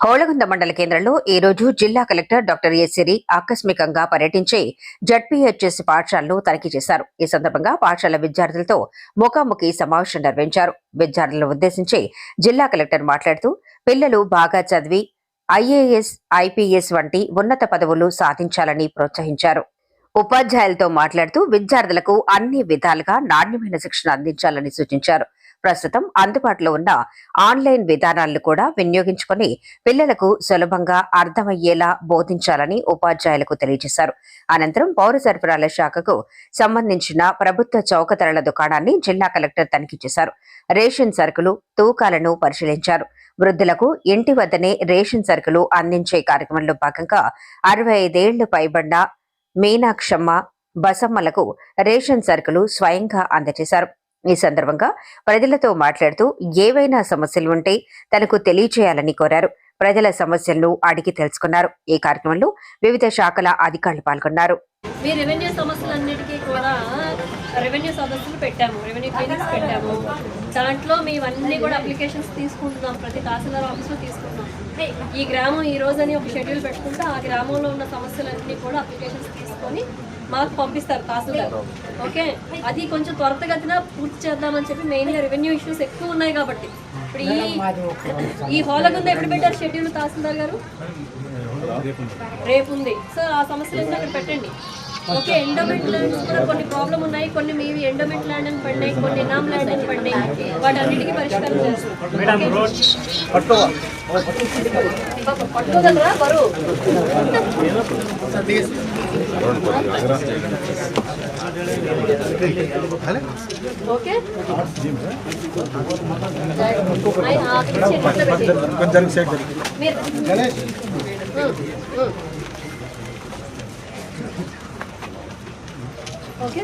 హోళగుంద మండల కేంద్రంలో ఈ రోజు జిల్లా కలెక్టర్ డాక్టర్ ఎస్ ఆకస్మికంగా పర్యటించి జడ్పీహెచ్ఎస్ పాఠశాలను తనిఖీ చేశారు. ఈ సందర్భంగా పాఠశాల విద్యార్థులతో ముఖాముఖి సమావేశం నిర్వహించారు. విద్యార్థులను ఉద్దేశించి జిల్లా కలెక్టర్ మాట్లాడుతూ పిల్లలు బాగా చదివి ఐఏఎస్ ఐపీఎస్ వంటి ఉన్నత పదవులు సాధించాలని ప్రోత్సహించారు. ఉపాధ్యాయులతో మాట్లాడుతూ విద్యార్థులకు అన్ని విధాలుగా నాణ్యమైన శిక్షణ అందించాలని సూచించారు. ప్రస్తుతం అందుబాటులో ఉన్న ఆన్లైన్ విధానాలను కూడా వినియోగించుకొని పిల్లలకు సులభంగా అర్థమయ్యేలా బోధించాలని ఉపాధ్యాయులకు తెలియజేశారు. అనంతరం పౌర సరఫరాల శాఖకు సంబంధించిన ప్రభుత్వ చౌక ధరల దుకాణాన్ని జిల్లా కలెక్టర్ తనిఖీ చేశారు. రేషన్ సరుకులు తూకాలను పరిశీలించారు. వృద్ధులకు ఇంటి వద్దనే రేషన్ సరుకులు అందించే కార్యక్రమంలో భాగంగా అరవై ఐదేళ్ళు పైబడ్డ మీనాక్షమ్మ బసమ్మలకు రేషన్ సరుకులు స్వయంగా అందజేశారు. ఈ సందర్భంగా ప్రజలతో మాట్లాడుతూ ఏవైనా సమస్యలు ఉంటే తనకు తెలియచేయాలని కోరారు. ప్రజల సమస్యలను అడిగి తెలుసుకున్నారు. ఈ కార్యక్రమంలో వివిధ శాఖల అధికారులు పాల్గొన్నారు. మీ రెవెన్యూ సమస్యలన్నిటికీ కూడా రెవెన్యూ సదస్సులు పెట్టాము రెవెన్యూ క్లినిక్స్ పెట్టాము. దాంట్లో మేమన్నీ కూడా అప్లికేషన్స్ తీసుకుంటున్నాం ప్రతి తహసీల్దార్ ఆఫీస్లో తీసుకుంటున్నాం. ఈ గ్రామం ఈ రోజు అని ఒక షెడ్యూల్ పెట్టుకుంటే ఆ గ్రామంలో ఉన్న సమస్యలన్నీ కూడా అప్లికేషన్స్ తీసుకొని మాకు పంపిస్తారు తహసీల్దార్. ఓకే? అది కొంచెం త్వరితగతిన పూర్తి చేద్దామని చెప్పి మెయిన్గా రెవెన్యూ ఇష్యూస్ ఎక్కువ ఉన్నాయి కాబట్టి. ఇప్పుడు ఈ ఈ హోలగుంద ఎప్పుడు పెట్టారు షెడ్యూల్ తహసీల్దార్ గారు? రేపు ఉంది సో ఆ సమస్యలు అక్కడ పెట్టండి. ఓకే ఎండోమెంట్ ల్యాండ్స్ కూడా కొన్ని ప్రాబ్లం ఉన్నాయి కొన్ని మీవి ఎండోమెంట్ ల్యాండ్ అని పడినాయి కొన్ని ఎనామ్ ల్యాండ్ వాటన్నిటికీ పరిష్కారం చేస్తాం పట్టుకోగలరా బరువు ఓకే ఆయన ఆ పిచ్చి ఎట్లా పెట్టి. మీరు ఉమ్, ఉమ్. ఓకే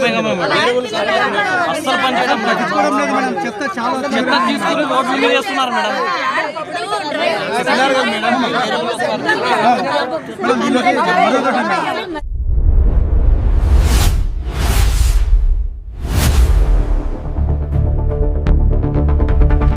ఆయన మరి. ఆయన పెడుతూ చెత్త తీసుకుని రోడ్ల మీద మేడం చాలా